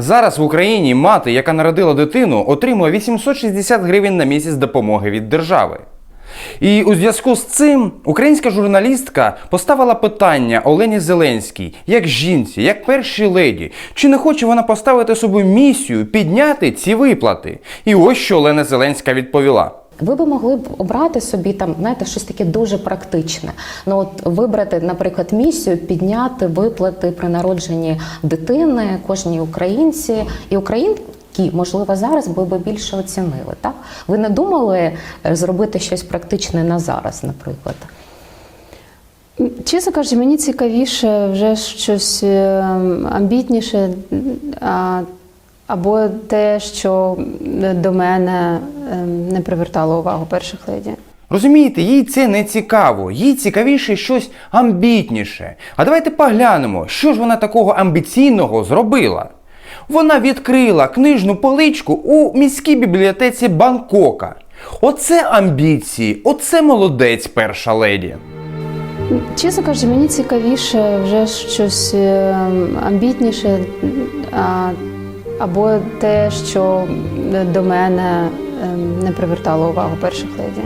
Зараз в Україні мати, яка народила дитину, отримує 860 гривень на місяць допомоги від держави. І у зв'язку з цим українська журналістка поставила питання Олені Зеленській, як жінці, як першій леді, чи не хоче вона поставити собі місію підняти ці виплати. І ось що Олена Зеленська відповіла. Ви би могли б обрати собі там, знаєте, щось таке дуже практичне. Ну от вибрати, наприклад, місію, підняти виплати при народженні дитини кожній українці і українки. Можливо, зараз би ви більше оцінили, так? Ви не думали е, зробити щось практичне на зараз, наприклад? Чесно кажучи, мені цікавіше вже щось е, амбітніше, або те, що до мене е, не привертало увагу перших леді. Розумієте, їй це не цікаво, їй цікавіше щось амбітніше. А давайте поглянемо, що ж вона такого амбіційного зробила. Вона відкрила книжну поличку у міській бібліотеці Бангкока. Оце амбіції, оце молодець перша леді. Чесно кажучи, мені цікавіше вже щось е, амбітніше, а, або те, що до мене е, не привертало увагу перших леді.